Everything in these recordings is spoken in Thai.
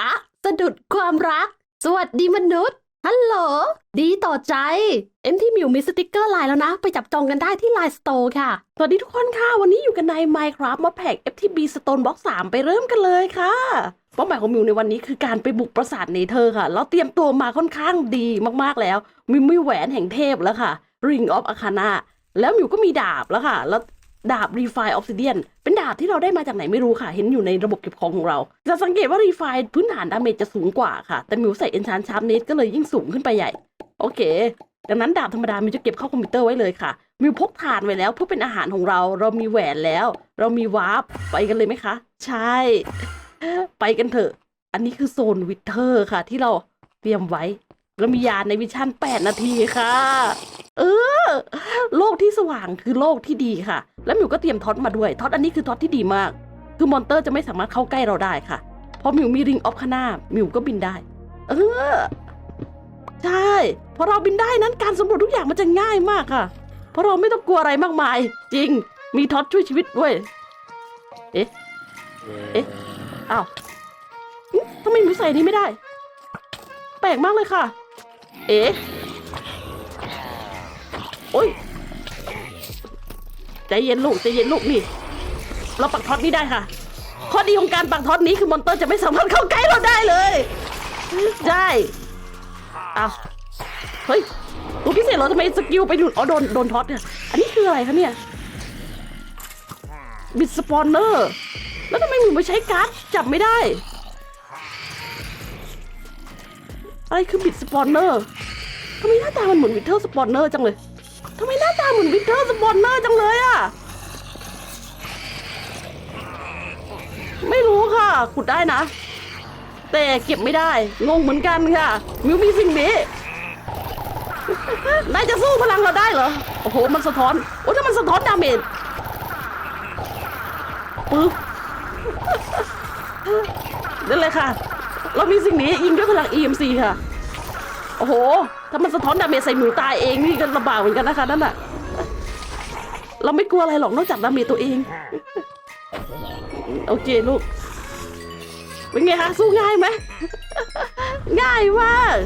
อะสะดุดความรัก สวัสดีมนุษย์ ฮัลโหล ดีต่อใจ เอ็มที่มิวมีสติกเกอร์ไลน์แล้วนะ ไปจับจองกันได้ที่ไลน์สโตร์ค่ะ สวัสดีทุกคนค่ะ วันนี้อยู่กันใน Minecraft มาแพก FTB Stone Box 3 ไปเริ่มกันเลยค่ะเป้าหมายของมิวในวันนี้คือการไปบุกปราสาทเนเธอร์ค่ะเราเตรียมตัวมาค่อนข้างดีมากๆแล้ว มิวมีแหวนแห่งเทพแล้วค่ะ Ring of Arcana แล้วมิวก็มีดาบแล้วค่ะ แล้ว ดาบ Refine Obsidian เป็นดาบที่เราได้มาจากไหนไม่รู้ค่ะ เห็นอยู่ในระบบเก็บของของเรา จะสังเกตว่า Refine พื้นฐานดาเมจจะสูงกว่าค่ะ แต่มิวใส่ Enchant Sharpness ก็เลยยิ่งสูงขึ้นไปใหญ่ โอเค ดังนั้นดาบธรรมดามิวจะเก็บเข้าคอมพิวเตอร์ไว้เลยค่ะ มิวพกถ่านไว้แล้วเพื่อเป็นอาหารของเรา เรามีแหวนแล้ว เรามีวาร์ป ไปกันเลยไหมคะ ใช่ ไปกันเถอะ อันนี้คือโซนวิเทอร์ค่ะ ที่เราเตรียมไว้ เรามียานในวิชั่น8นาทีค่ะ เออ โลกที่สว่างคือโลกที่ดีค่ะ แล้วมิวก็เตรียมท็อตมาด้วยท็อตอันนี้คือท็อตที่ดีมาก คือมอนเตอร์จะไม่สามารถเข้าใกล้เราได้ค่ะ เพราะมิวมีริงออฟคานามิวก็บินได้ เออ ใช่พอเราบินได้นั้นการสำรวจทุกอย่างมันจะง่ายมากค่ะ เพราะเราไม่ต้องกลัวอะไรมากมาย จริง มีท็อตช่วยชีวิตด้วย เอ๊ะ เอ๊ะอ้าวทำไมมิวใส่นี้ไม่ได้ แปลกมากเลยค่ะ เอ๊ะ โอ้ยใจเย็นลูกใจเย็นลูกนี่เราปักท็อตนี้ได้ค่ะ ข้อดีของการปักท็อตนี้คือมอนเตอร์จะไม่สามารถเข้าใกล้เราได้เลยได้อ้าวเฮ้ยตัวพิเศษเราทำไมสกิลไปดูดอ๋อโดนโดนท็อตเนี่ยอันนี้คืออะไรคะเนี่ยบิดสปอนเนอร์ แล้วทำไมหนูไม่ใช้การ์ดจับไม่ได้ อะไรคือบิดสปอนเนอร์ทำไมหน้าตามันเหมือนวิเทอร์สปอนเนอร์จังเลย ทำไมหน้าตาเหมือนวิเทอร์สปอนเนอร์จังเลยอะไม่รู้ค่ะขุดได้นะ แต่เก็บไม่ได้งงเหมือนกันค่ะ มิวมีสิ่งนี้นายจะสู้พลังเราได้เหรอ โอ้โห มันสะท้อน โอ้ถ้ามันสะท้อนดาเมจปึ๊บนั่นเลยค่ะ เรามีสิ่งนี้ยิงด้วยพลัง EMC ค่ะ โอ้โห ถ้ามันสะท้อนดาเมจใส่หนูตายเองนี่ก็ลำบากเหมือนกันนะคะนั่นน่ะเราไม่กลัวอะไรหรอกนอกจากดาเมจตัวเอง โอเคลูก เป็นไงคะสู้ง่ายไหม ง่ายมาก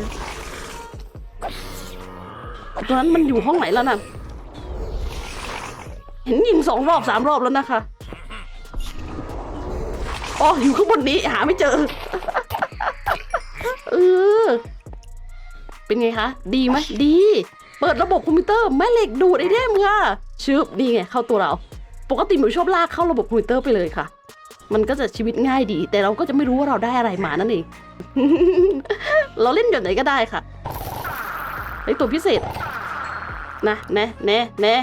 ตอนนั้นมันอยู่ห้องไหนแล้วน่ะเห็นยิงสองรอบสามรอบแล้วนะคะ อ๋ออยู่ข้างบนนี้หาไม่เจอ เป็นไงคะ ดีไหมดี เปิดระบบคอมพิวเตอร์แม่เหล็กดูดไอเทมค่ะชึบนี่ไงเข้าตัวเรา ปกติหนูชอบลากเข้าระบบคอมพิวเตอร์ไปเลยค่ะ มันก็จะชีวิตง่ายดี แต่เราก็จะไม่รู้ว่าเราได้อะไรมานั่นเองเราเล่นแบบไหนก็ได้ค่ะไอตัวพิเศษ นะแน่แน่แน่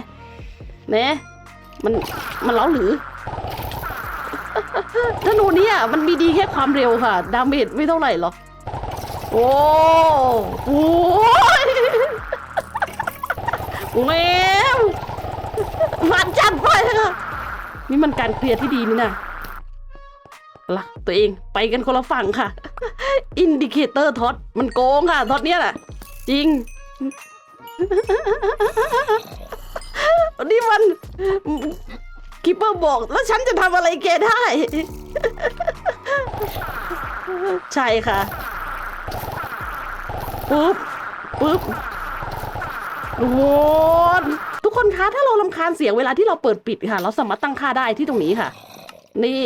แน่มันมันเล้าหรือธนูเนี่ยมันมีดีแค่ความเร็วค่ะ ดาเมจไม่เท่าไหร่หรอก โอ้โหแมวมันจัดไปค่ะนี่มันการเคลียร์ที่ดีนี่นะละตัวเองไปกันคนละฝั่งค่ะ อินดิเคเตอร์ท็อตมันโกงค่ะท็อตเนี่ยแหละจริง นี่มันคิปเปอร์บอกแล้วฉันจะทำอะไรแกได้ ใช่ค่ะ ปุ๊บปุ๊บโวนทุกคนคะถ้าเราลำคาญเสียงเวลาที่เราเปิดปิดค่ะ เราสามารถตั้งค่าได้ที่ตรงนี้ค่ะ นี่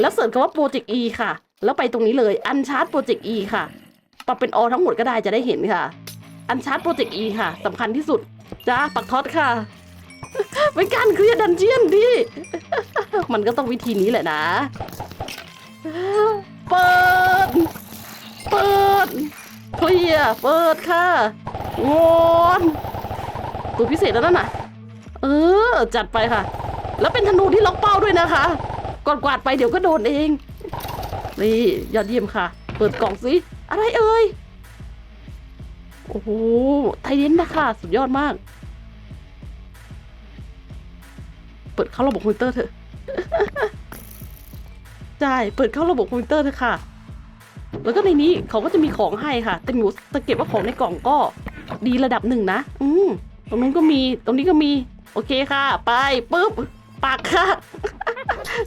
แล้วเสิร์ชคำว่าโปรเจกต์ E ค่ะ แล้วไปตรงนี้เลยอันชาร์ตโปรเจกต์ E ค่ะ ปรับเป็นอทั้งหมดก็ได้จะได้เห็นค่ะ อันชาร์ตโปรเจกต์ E ค่ะสำคัญที่สุดจ้าปักท็อตค่ะเป็นการเคลียร์ดันเจียนดิ มันก็ต้องวิธีนี้แหละนะ เปิด เปิด เคลีย์เปิดค่ะงอนตัวพิเศษแล้วนั่นน่ะ เออ จัดไปค่ะ แล้วเป็นธนูที่ล็อกเป้าด้วยนะคะกดกวาดไปเดี๋ยวก็โดนเอง นี่ยอดเยี่ยมค่ะ เปิดกล่องสิ อะไรเอ่ย โอ้โห ไทเดนนะคะ สุดยอดมาก เปิดเข้าระบบคอมพิวเตอร์เถอะ ใช่ เปิดเข้าระบบคอมพิวเตอร์เถอะค่ะ แล้วก็ในนี้เขาก็จะมีของให้ค่ะ แต่หนูสังเกตว่าของในกล่องก็ดีระดับหนึ่งนะ อืมตรงนู้นก็มี ตรงนี้ก็มี โอเคค่ะ ไปปุ๊บ ปักค่ะ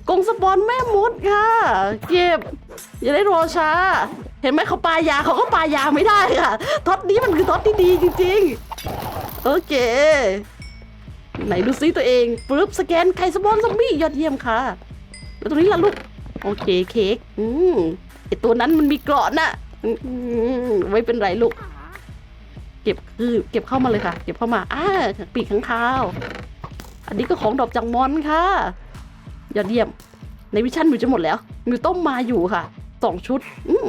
กงสปอนแม่มดค่ะ เก็บ อย่าได้รอช้า เห็นไหมเขาปายาเขาก็ปายาไม่ได้ค่ะ ท็อตนี้มันคือท็อตที่ดีจริงๆ โอเค ไหนดูซิตัวเองปึ๊บสแกนไข่สปอนซอมบี้ยอดเยี่ยมค่ะ แล้วตรงนี้ล่ะลูก โอเคเค้ก อืม ไอตัวนั้นมันมีเกราะน่ะไม่เป็นไรลูก เก็บคือเก็บเข้ามาเลยค่ะ เก็บเข้ามาอ่าปีกข้างคาว อันนี้ก็ของดอกจังมอนค่ะ ยอดเยี่ยม ในวิชั่นมิวจะหมดแล้วมิวต้มมาอยู่ค่ะสองชุดอืม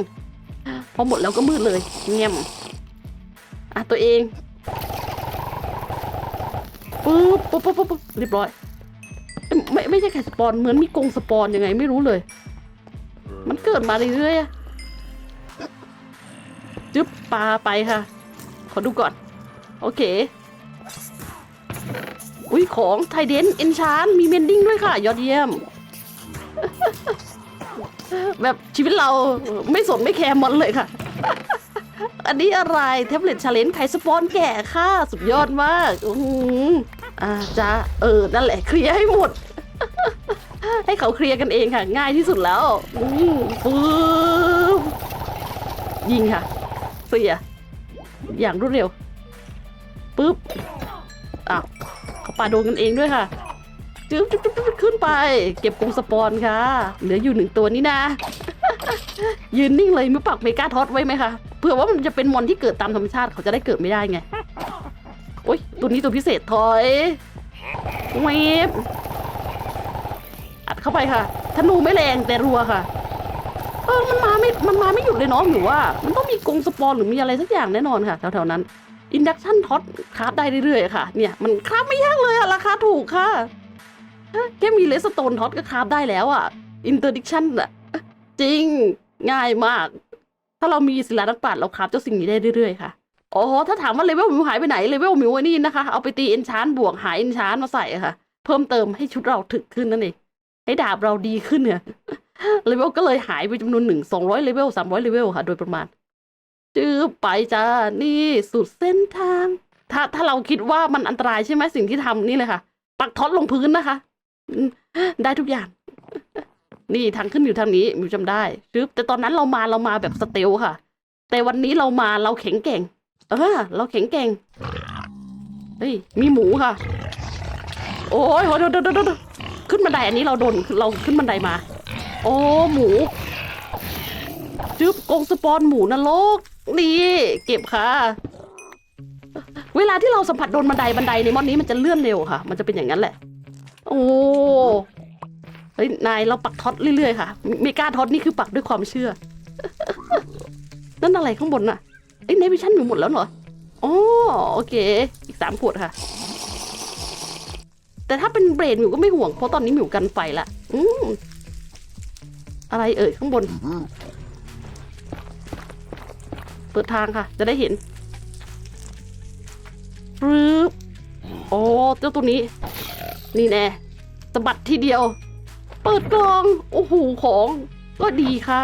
พอหมดแล้วก็มืดเลย เงียบอะตัวเองปุ๊บปุ๊บปุ๊บปุ๊บเรียบร้อยไม่ไม่ใช่ไข่สปอนเหมือนมีกรงสปอนยังไงไม่รู้เลย มันเกิดมาเรื่อยๆอะจึ๊บปลาไปค่ะ ขอดูก่อน โอเค อุ้ยของไทเดน เอนชานมีเมนดิ้งด้วยค่ะ ยอดเยี่ยม แบบชีวิตเราไม่สนไม่แคร์มอนเลยค่ะ อันนี้อะไร แท็บเล็ตชาเลนจ์ไข่สปอนแก่ค่ะ สุดยอดมาก อือหืออ่าจ้าเออ นั่นแหละเคลียร์ให้หมด ให้เขาเคลียร์กันเองค่ะ ง่ายที่สุดแล้วปึ๊บยิงค่ะเสียอย่างรวดเร็วปึ๊บอ้าวเขาปาโดนกันเองด้วยค่ะจึ๊บจึ๊บจึ๊บขึ้นไป เก็บกรงสปอนค่ะ เหลืออยู่หนึ่งตัวนี่นะ ยืนนิ่งเลยมือปักเมกาทอสไว้ไหมคะเผื่อว่ามันจะเป็นมอนที่เกิดตามธรรมชาติเขาจะได้เกิดไม่ได้ไงโอ้ยตัวนี้ตัวพิเศษถอยเวฟ เข้าไปค่ะธนูไม่แรงแต่รัวค่ะ เออมันมาไม่มันมาไม่หยุดเลยเนาะหนูว่า มันต้องมีกรงสปอนหรือมีอะไรสักอย่างแน่นอนค่ะแถวๆนั้นอินดักชันท็อตคราฟได้เรื่อยๆค่ะ เนี่ยมันคราฟไม่ยากเลยอะราคาถูกค่ะแค่มีเลสโตนท็อตก็คราฟได้แล้วอะอินเตอร์ดิคชันอะจริงง่ายมาก ถ้าเรามีศิลานักปราชญ์เราคราฟเจ้าสิ่งนี้ได้เรื่อยๆค่ะอ๋อถ้าถามว่าเลเวลมิวหายไปไหนเลเวลมิวไอ้นี่นะคะ เอาไปตีเอนชานบวกหายเอนชานมาใส่ค่ะ เพิ่มเติมให้ชุดเราถึกขึ้นนั่นเอง ให้ดาบเราดีขึ้นเนี่ยเลเวลก็เลยหายไปจำนวนหนึ่งสองร้อยเลเวลสามร้อยเลเวลค่ะ โดยประมาณจื้อไปจ้านี่สุดเส้นทาง ถ้าถ้าเราคิดว่ามันอันตรายใช่ไหมสิ่งที่ทำนี่เลยค่ะ ปักท็อตลงพื้นนะคะ ได้ทุกอย่าง นี่ทางขึ้นอยู่ทางนี้มิวจำได้จึ๊บแต่ตอนนั้นเรามาเรามาแบบสเตลค่ะ แต่วันนี้เรามาเราแข็งแกร่งเออเราแข็งแกร่งเฮ้ยมีหมูค่ะ โอ้ยโอ้ยเดี๋ยวเดี๋ยวเดี๋ย ขึ้นบันไดอันนี้เราโดนเราขึ้นบันไดมา โอ้หมูจึ๊บกงสปอนหมูนรกนี่เก็บค่ะ เวลาที่เราสัมผัสโดนบันไดบันไดในมอนนี้มันจะเลื่อนเร็วค่ะ มันจะเป็นอย่างนั้นแหละ โอ้เฮ้ยนายเราปักท็อตเรื่อยๆค่ะเมกาท็อตนี่คือปักด้วยความเชื่อ นั่นอะไรข้างบนน่ะเอ้ยในวิชั่นอยู่หมดแล้วเหรออ๋อโอเค อีกสามขวดค่ะ แต่ถ้าเป็นเบรดหมิวก็ไม่ห่วง เพราะตอนนี้หมิวกันไฟละอืมอะไรเอ่ยข้างบน เปิดทางค่ะ จะได้เห็นปึ๊บโอ้เจ้าตัวนี้ นี่แน่สะบัดทีเดียว เปิดกล่อง โอ้โหของ ก็ดีค่ะ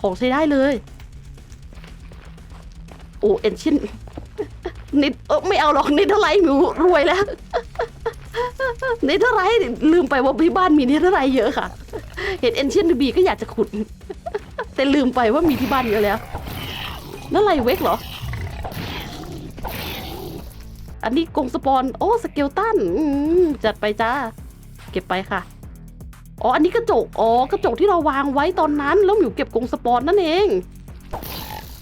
ของใช้ได้เลย โอ้เอ็นชินนิดเออไม่เอาหรอกนิดเท่าไรหมิวรวยแล้ว นิดเท่าไรลืมไปว่าที่บ้านมีนิดเท่าไรเยอะค่ะ เห็นเอ็นชินบีก็อยากจะขุด แต่ลืมไปว่ามีที่บ้านเยอะแล้วนั่นไรเวกเหรอ อันนี้กรงสปอน โอ้สเกลตันจัดไปจ้า เก็บไปค่ะ อ๋อ อันนี้กระจก อ๋อกระจกที่เราวางไว้ตอนนั้น แล้วหมิวเก็บกรงสปอนนั่นเอง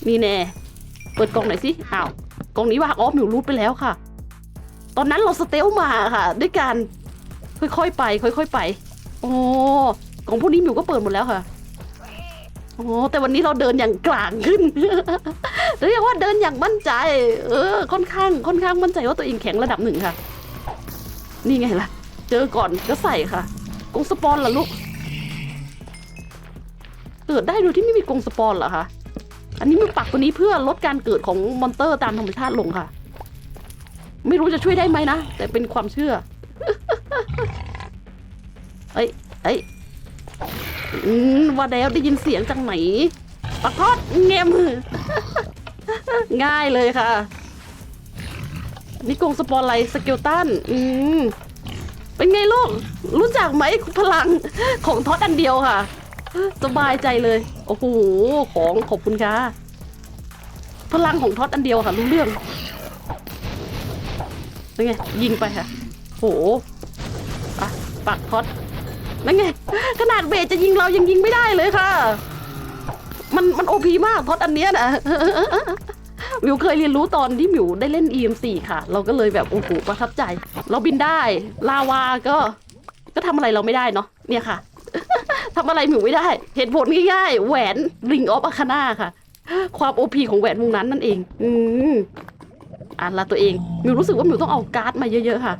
นี่แน่ เปิดกล่องหน่อยสิ อ้าว กล่องนี้วางอ๋อหมิวรูดไปแล้วค่ะ ตอนนั้นเราสเตลมาค่ะ ด้วยการค่อยๆไป ค่อย ๆ ไปอ๋อกล่องพวกนี้มิวก็เปิดหมดแล้วค่ะโอ๋อแต่วันนี้เราเดินอย่างกลางขึ้นเรียกว่าเดินอย่างมั่นใจ เออ ค่อนข้างค่อนข้างมั่นใจว่าตัวเองแข็งระดับหนึ่งค่ะ นี่ไงล่ะ เจอก่อนก็ใส่ค่ะกงสปอนเหรอลูกเกิดได้โดยที่ไม่มีกงสปอนเหรอคะอันนี้มีปักตัวนี้เพื่อลดการเกิดของมอนเตอร์ตามธรรมชาติลงค่ะ ไม่รู้จะช่วยได้ไหมนะ แต่เป็นความเชื่อ เอ้ยเอ้ยว่าแล้วได้ยินเสียงจากไหนปักทอดเงียมง่ายเลยค่ะนี่กรงสปอนไลท์สเกลตันอืมเป็นไงลูก รู้จักไหมพลังของท็อตอันเดียวค่ะ สบายใจเลย โอ้โห ของขอบคุณค่ะ พลังของท็อตอันเดียวค่ะ รู้เรื่อง เป็นไงยิงไปค่ะ โหอะปักท็อตนั่นไง ขนาดเบสจะยิงเรายังยิงไม่ได้เลยค่ะ มันมันโอพีมากท็อตอันเนี้ยนะมิวเคยเรียนรู้ตอนที่มิวได้เล่น EM4 ค่ะ เราก็เลยแบบโอ้โหประทับใจ เราบินได้ ลาวาก็ ก็ทำอะไรเราไม่ได้เนาะเนี่ยค่ะทำอะไรมิวไม่ได้ เหตุผลง่ายๆแหวนริงออฟอาคาน่าค่ะ ความโอพีของแหวนวงนั้นนั่นเอง อืม อ่านละตัวเองมิวรู้สึกว่ามิวต้องเอาการ์ดมาเยอะๆค่ะ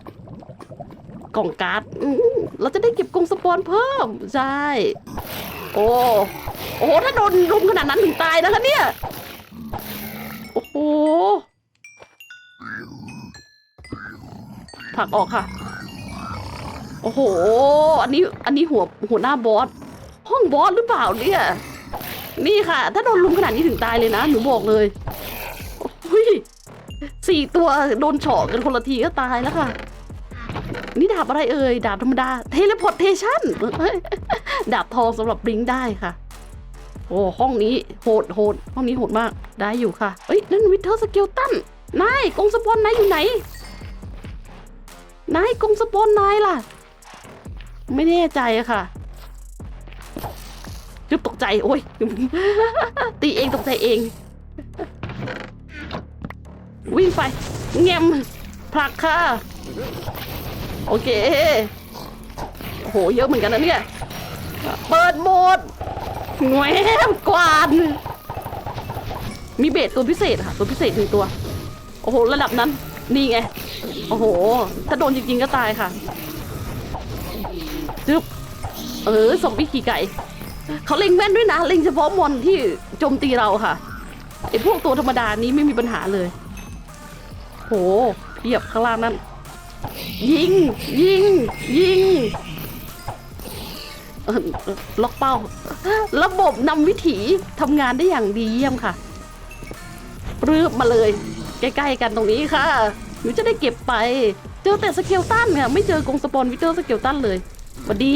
กล่องการ์ดเราจะได้เก็บกรงสปอนเพิ่ม ใช่ โอ้โอ้โหถ้าโดนรุมขนาดนั้นถึงตายนะคะเนี่ย โอ้โหผลักออกค่ะ โอ้โห อันนี้ อันนี้หัว หัวหน้าบอส ห้องบอสหรือเปล่าเนี่ย นี่ค่ะ ถ้าโดนลุมขนาดนี้ถึงตายเลยนะ หนูบอกเลย สี่ตัวโดนเฉาะกันคนละทีก็ตายแล้วค่ะ นี่ดาบอะไรเอ่ย ดาบธรรมดา เทเลพอร์เทชันดาบทองสำหรับบลิงได้ค่ะ โอ้ห้องนี้โหดโหดห้องนี้โหดมากได้อยู่ค่ะ เอ้ยนั่นวิเทอร์สเกลตันนายกงสปอนนายอยู่ไหน นายกงสปอนนายล่ะ ไม่แน่ใจอะค่ะจึบตกใจโอ้ยตีเองตกใจเอง วิ่งไปเงียมผลักค่ะ โอเคโอ้โหเยอะเหมือนกันนะเนี่ย เปิดโหมดแหวมกวาดมีเบสตัวพิเศษค่ะ ตัวพิเศษหนึ่งตัว โอ้โห ระดับนั้น นี่ไง โอ้โห ถ้าโดนจริงๆก็ตายค่ะจึ๊บเออสมวิขี่ไก่ เขาเล็งแม่นด้วยนะ เล็งเฉพาะมอนที่โจมตีเราค่ะไอพวกตัวธรรมดานี้ไม่มีปัญหาเลย โหเพียบข้างล่างนั้นยิง ยิง ยิง ล็อกเป้า ระบบนำวิถีทำงานได้อย่างดีเยี่ยมค่ะรืบมาเลย ใกล้ๆกันตรงนี้ค่ะหนูจะได้เก็บไป เจอแต่สเกลตันเนี่ยไม่เจอกรงสปอนวิเตอร์สเกลตันเลยสวัสดี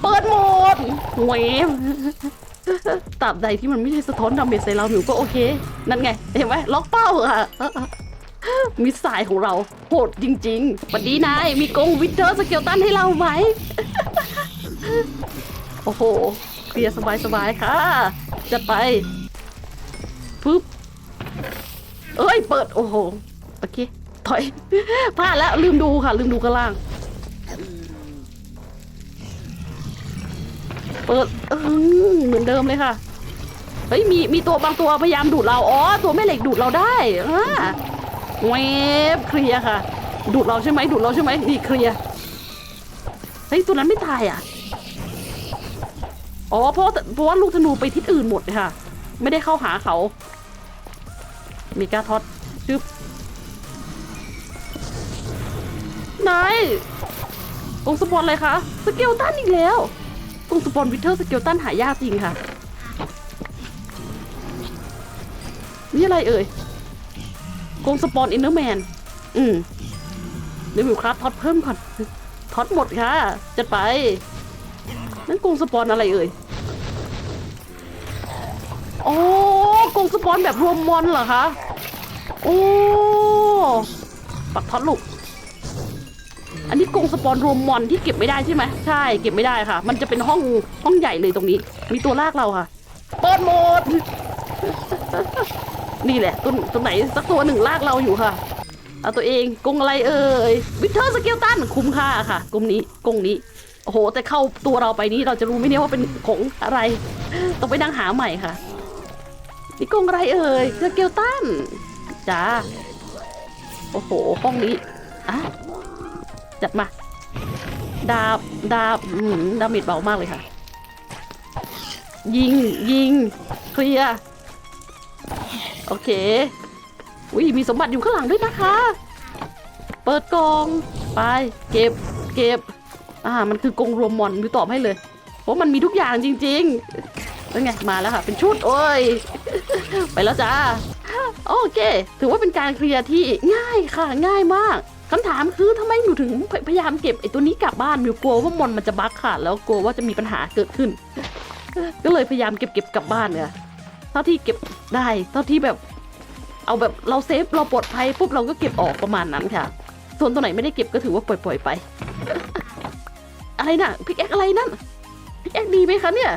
เปิดโหมดเวม ตราบใดที่มันไม่ใช่สะท้อนดาเมจใส่เราหนูก็โอเค นั่นไง เห็นไหมล็อกเป้าค่ะมิสไซล์ของเราโหดจริงๆสวัสดีนายมีกงวิเทอร์สเกลตันให้เราไหม โอ้โหเคลียร์สบายๆค่ะจัดไปปึ๊บเอ้ย เปิด โอ้โหโอเคถอยพลาดแล้วลืมดูค่ะ ลืมดูข้างล่าง เปิดเออเหมือนเดิมเลยค่ะ เฮ้ยมีมีตัวบางตัวพยายามดูดเรา อ๋อ ตัวแม่เหล็กดูดเราได้อ่าเวฟเคลียร์ค่ะ ดูดเราใช่ไหมดูดเราใช่ไหมนี่เคลียร์ เฮ้ยตัวนั้นไม่ตายอะ อ๋อเพราะเพราะว่าลูกธนูไปทิศอื่นหมดค่ะ ไม่ได้เข้าหาเขา มีการทอตจึ๊บนายกงสปอนเลยคะสเกลตันอีกแล้ว กงสปอนวิเทอร์สเกลตันหายากจริงค่ะ นี่อะไรเอ่ยกงสปอนอินเนอร์แมน อืมเดี๋ยวมิวครับท็อตเพิ่มก่อนท็อตหมดค่ะ จัดไป นั่นกงสปอนอะไรเอ่ย โอ้กงสปอนแบบรวมมอนเหรอคะ โอ้ ปักท็อตลูก นนี้กงสปอนรวมมอนที่เก็บไม่ได้ใช่ไหมใช่ เก็บไม่ได้ค่ะ มันจะเป็นห้องห้องใหญ่เลยตรงนี้ มีตัวลากเราค่ะ เปิดโหมด นี่แหละตัวตัวไหนสักตัวหนึ่งลากเราอยู่ค่ะ เอาตัวเองกงอะไรเอ่ยวิเทอร์สเกลตันคุ้มค่าค่ะกงนี้กงนี้โอ้โห แต่เข้าตัวเราไปนี้เราจะรู้ไหมเนี่ยว่าเป็นของอะไรต้องไปนั่งหาใหม่ค่ะนี่กงอะไรเอ่ยสเกลตันจ้าโอ้โหห้องนี้อะ จัดมา ดาบ ดาบดาเมจเบามากเลยค่ะ ยิง ยิง เคลียร์โอเค อุ้ยมีสมบัติอยู่ข้างหลังด้วยนะคะ เปิดกอง ไป เก็บ เก็บ อ่า มันคือกรงรวมมอนมีตอบให้เลย เพราะมันมีทุกอย่างจริงๆแล้วไง มาแล้วค่ะ เป็นชุด โอ้ย ไปแล้วจ้า โอเค ถือว่าเป็นการเคลียร์ที่ง่ายค่ะ ง่ายมาก คำถามคือทำไมหนูถึงพยายามเก็บไอ้ตัวนี้กลับบ้านหนูกลัวว่ามอนมันจะบั๊กค่ะแล้วกลัวว่าจะมีปัญหาเกิดขึ้น ก็เลยพยายามเก็บเก็บกลับบ้านเนี่ยเท่าที่เก็บได้เท่าที่แบบ เอาแบบเราเซฟเราปลอดภัยปุ๊บเราก็เก็บออกประมาณนั้นค่ะ ส่วนตัวไหนไม่ได้เก็บก็ถือว่าปล่อยๆไป อะไรน่ะพิกแอคอะไรนั่นพิกแอคดีไหมคะเนี่ย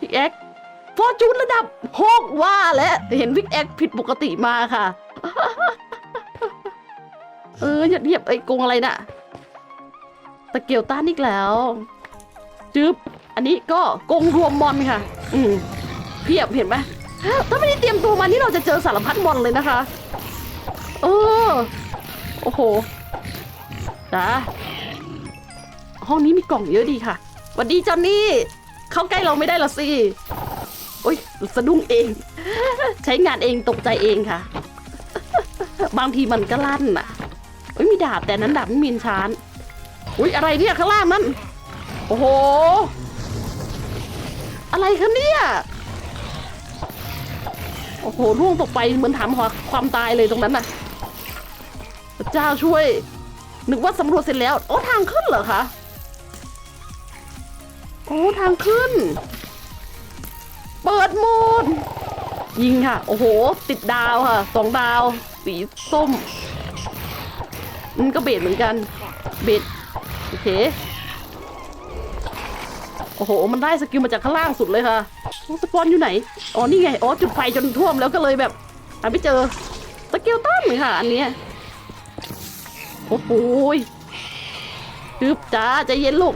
พิกแอคฟอร์จูนระดับหกว่าแล้วเห็นพิกแอคผิดปกติมาค่ะ เออหยียบเหยียบไอ้กรงอะไรน่ะตะเกียวต้านอีกแล้วจึ๊บอันนี้ก็กรงรวมมอนค่ะ อืมเพียบเห็นไหมถ้าไม่ได้เตรียมตัวมานี่เราจะเจอสารพัดมอนเลยนะคะ เออ โอ้โหจ้าห้องนี้มีกล่องเยอะดีค่ะวัสดีจอนนี่ เข้าใกล้เราไม่ได้ละสิโอ้ยสะดุ้งเอง ใช้งานเองตกใจเองค่ะ บางทีมันก็ลั่นน่ะ มีดาบแต่นั้นดาบไม่มีนชานอุ้ยอะไรเนี่ยข้างล่างนั่นโอ้โห อะไรคะเนี่ยโอ้โหร่วงตกไปเหมือนถามหาความตายเลยตรงนั้นน่ะพระเจ้าช่วย นึกว่าสำรวจเสร็จแล้ว โอ้ทางขึ้นเหรอคะโอ้ทางขึ้น เปิดโหมด ยิงค่ะ โอ้โห ติดดาวค่ะสองดาว สีส้ม มันก็เบดเหมือนกัน เบดโอเค โอ้โห มันได้สกิลมาจากข้างล่างสุดเลยค่ะสปอนอยู่ไหน อ๋อ นี่ไง อ๋อ จุดไฟจนท่วมแล้วก็เลยแบบหาไม่เจอ สกิลต้านเลยค่ะ อันเนี้ยโอ้โหยจึบจ้าใจเย็นลูก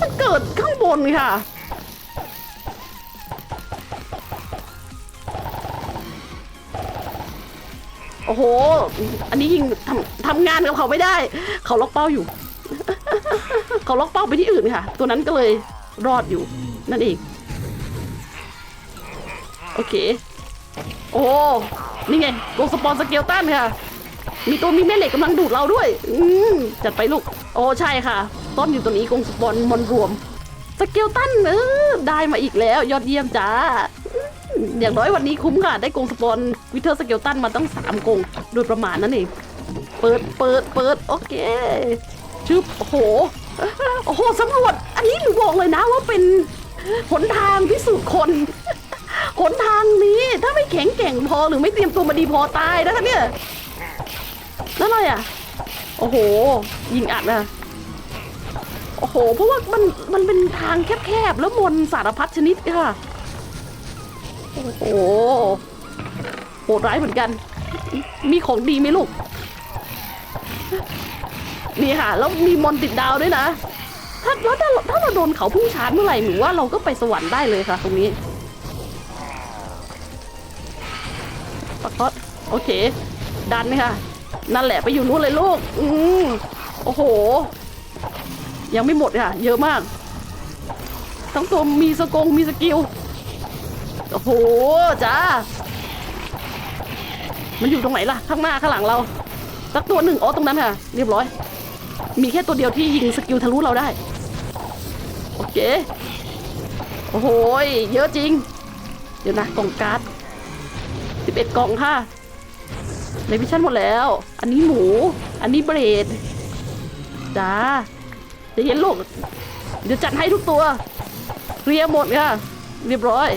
มันเกิดข้างบนค่ะ โอ้โห อันนี้ยิงทำทำงานกับเขาไม่ได้ เขาล็อกเป้าอยู่ เขาล็อกเป้าไปที่อื่นค่ะ ตัวนั้นก็เลยรอดอยู่ นั่นเอง โอเค โอ้ นี่ไงโกสปอนสเกลตันค่ะ มีตัวมีแม่เหล็กกำลังดูดเราด้วย อืมจัดไปลูก โอ้ใช่ค่ะ ต้นอยู่ตัวนี้กงสปอนมอนรวม สเกลตันเออได้มาอีกแล้ว ยอดเยี่ยมจ้า อย่างน้อยวันนี้คุ้มค่ะ ได้กงสปอนวิเทอร์สเกลตันมาตั้งสามกงโดยประมาณนั่นเองเปิดเปิดเปิดโอเคชึบโอ้โหโอ้โหสำรวจ อันนี้หนูบอกเลยนะว่าเป็นหนทางพิสูจน์คนหนทางนี้ถ้าไม่แข็งแกร่งพอหรือไม่เตรียมตัวมาดีพอตายนะคะเนี่ยนั่นอะไรอะ โอ้โห ยิงอัดนะโอ้โห เพราะว่ามันมันเป็นทางแคบๆ แล้วมนสารพัดชนิดค่ะ อ้โหโหดร้ายเหมือนกัน มีของดีไหมลูก นี่ค่ะ แล้วมีมอนติดดาวด้วยนะ ถ้าแล้วถ้าถ้าเราโดนเขาพุ่งชาร์จเมื่อไหร่หนูว่าเราก็ไปสวรรค์ได้เลยค่ะ ตรงนี้ปักก็โอเค ดันค่ะ นั่นแหละไปอยู่นู้นเลยลูก อืมโอ้โห ยังไม่หมดค่ะ เยอะมาก ทั้งตัวมีสกงมีสกิล โอ้โหจ้า มันอยู่ตรงไหนล่ะ ข้างหน้าข้างหลังเราสักตัวหนึ่งอ๋อตรงนั้นค่ะ เรียบร้อย มีแค่ตัวเดียวที่ยิงสกิลทะลุเราได้ โอเค โอ้โหเยอะจริง เดี๋ยวนะกล่องการ์ดสิบเอ็ดกล่องค่ะในวิชั่นหมดแล้ว อันนี้หมู อันนี้เบรดจ้าจะเย็นลูก เดี๋ยวจัดให้ทุกตัว เคลียร์หมดค่ะ เรียบร้อย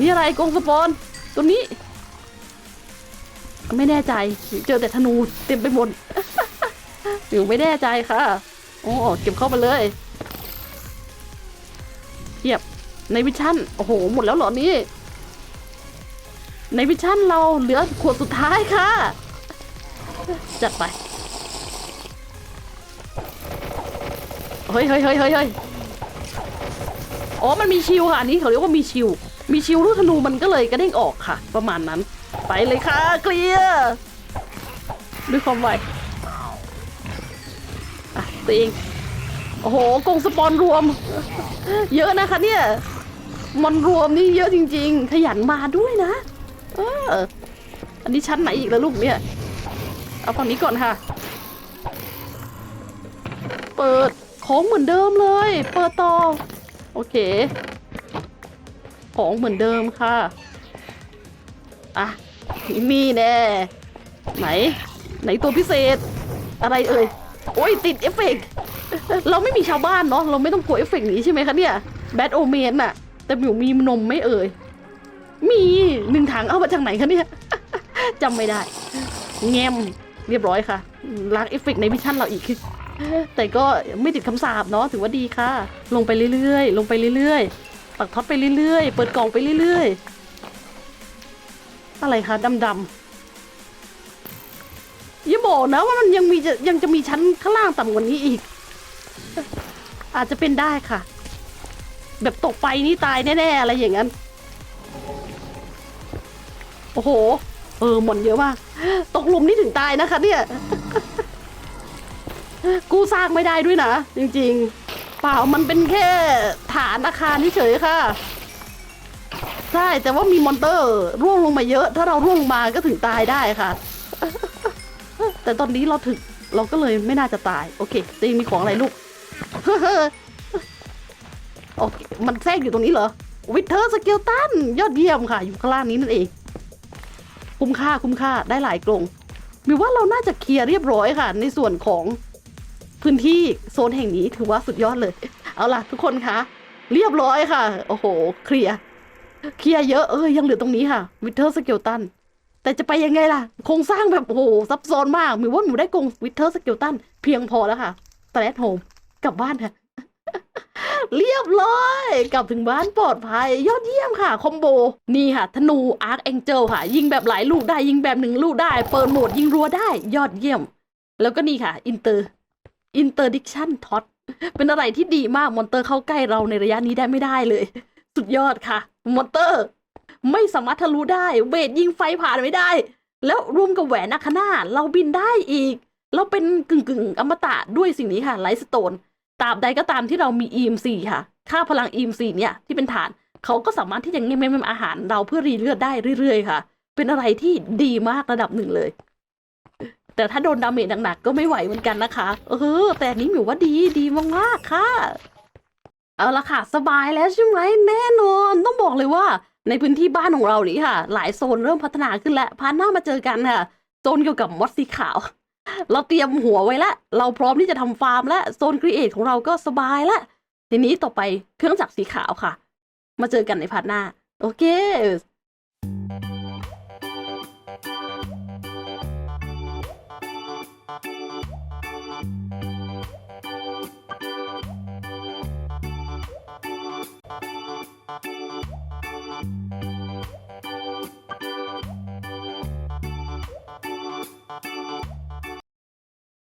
นี่อะไรกรงสปอนตัวนี้ ไม่แน่ใจ เจอแต่ธนูเต็มไปหมดอยู่ไม่แน่ใจค่ะ โอ้เก็บเข้าไปเลยเทียบในวิชั่นโอ้โห หมดแล้วเหรอนี่ ในวิชั่นเราเหลือขวดสุดท้ายค่ะ จัดไป เฮ้ยเฮ้ยเฮ้ยเฮ้ยเฮ้ยอ๋อ มันมีชิวค่ะอันนี้เขาเรียกว่ามีชิว มีชิวลูกธนูมันก็เลยกระเด้งออกค่ะ ประมาณนั้น ไปเลยค่ะเคลียร์ด้วยความไวอะตัวเองโอ้โหกงสปอนรวม เยอะนะคะเนี่ยมันรวมนี่เยอะจริง ๆ ขยันมาด้วยนะ เออ อันนี้ชั้นไหนอีกแล้วลูกเนี่ย เอาฝั่งนี้ก่อนค่ะ เปิดของเหมือนเดิมเลย เปิดต่อ โอเค ของเหมือนเดิมค่ะ อะนี่แน่ไหน ไหนตัวพิเศษ อะไรเอ่ย โอ้ยติดเอฟเฟกต์เราไม่มีชาวบ้านเนาะเราไม่ต้องกลัวเอฟเฟกต์นี้ใช่ไหมคะเนี่ยแบทโอเมนอะแต่หมิวมีนมไม่เอ่ย มีหนึ่งถังเอามาจากไหนคะเนี่ยจำไม่ได้แงมเรียบร้อยค่ะล้างเอฟเฟกต์ในวิชชั่นเราอีกคือแต่ก็ไม่ติดคำสาปเนาะถือว่าดีค่ะ ลงไปเรื่อยๆ ลงไปเรื่อยๆ ปักท็อตไปเรื่อยๆ เปิดกล่องไปเรื่อยๆ อะไรคะดำๆอย่าบอกนะว่ามันยังมีจะยังจะมีชั้นข้างล่างต่ำกว่านี้อีก อาจจะเป็นได้ค่ะ แบบตกไปนี่ตายแน่ๆ อะไรอย่างนั้น โอ้โห เออหมอนเยอะมาก ตกหลุมนี่ถึงตายนะคะเนี่ย กู้สร้างไม่ได้ด้วยนะ จริงๆ เปล่ามันเป็นแค่ฐานอาคารเฉยค่ะ ใช่แต่ว่ามีมอนเตอร์ร่วงลงมาเยอะ ถ้าเราร่วงลงมาก็ถึงตายได้ค่ะ แต่ตอนนี้เราถึงเราก็เลยไม่น่าจะตาย โอเคตีมีของอะไรลูกโอเคมันแทรกอยู่ตรงนี้เหรอวิเทอร์สเกลตันยอดเยี่ยมค่ะ อยู่ข้างล่างนี้นั่นเอง คุ้มค่าคุ้มค่าได้หลายกรงมิวว่าเราน่าจะเคลียร์เรียบร้อยค่ะ ในส่วนของ พื้นที่โซนแห่งนี้ถือว่าสุดยอดเลย เอาล่ะทุกคนคะเรียบร้อยค่ะ โอ้โห เคลียร์เคลียร์เยอะเออยังเหลือตรงนี้ค่ะวิเทอร์สเกลตันแต่จะไปยังไงล่ะ โครงสร้างแบบโอ้โหซับซ้อนมากมิวว่ามิวได้กรงวิเทอร์สเกลตันเพียงพอแล้วค่ะตแลทโฮมกลับบ้านค่ะ เรียบร้อย กลับถึงบ้านปลอดภัย ยอดเยี่ยมค่ะ คอมโบ นี่ค่ะ ธนูอาร์คแองเจลค่ะ ยิงแบบหลายลูกได้ยิงแบบหนึ่งลูกได้ เปิดโหมดยิงรัวได้ ยอดเยี่ยม แล้วก็นี่ค่ะ อินเตอร์ อินเตอร์ดิคชั่นท็อตเป็นอะไรที่ดีมากมอนเตอร์เข้าใกล้เราในระยะนี้ได้ไม่ได้เลย สุดยอดค่ะ มอนเตอร์ ไม่สามารถทะลุได้เวทยิงไฟผ่านไม่ได้ แล้วรวมกับแหวนอาคนาเราบินได้อีก เราเป็นกึ่งกึ่งอมตะด้วยสิ่งนี้ค่ะไลท์สโตนตราบใดก็ตามที่เรามี EMC ค่ะ ค่าพลัง EMC เนี่ยที่เป็นฐาน เขาก็สามารถที่จะเงี้ยมๆอาหารเราเพื่อรีเลือดได้เรื่อยๆค่ะ เป็นอะไรที่ดีมากระดับหนึ่งเลย แต่ถ้าโดนดาเมจหนักๆก็ไม่ไหวเหมือนกันนะคะ เออ แต่นี้หมิวว่าดีดีมากๆค่ะ เอาละค่ะ สบายแล้วใช่ไหมแน่นอน ต้องบอกเลยว่า ในพื้นที่บ้านของเรานี่ค่ะ หลายโซนเริ่มพัฒนาขึ้นแล้วพาหน้ามาเจอกันค่ะโซนเกี่ยวกับมอสสีขาว เราเตรียมหัวไว้แล้วเราพร้อมที่จะทำฟาร์มและโซนครีเอทของเราก็สบายแล้วทีนี้ต่อไปเครื่องจักรสีขาวค่ะ มาเจอกันในพาร์ทหน้า โอเค Thank you.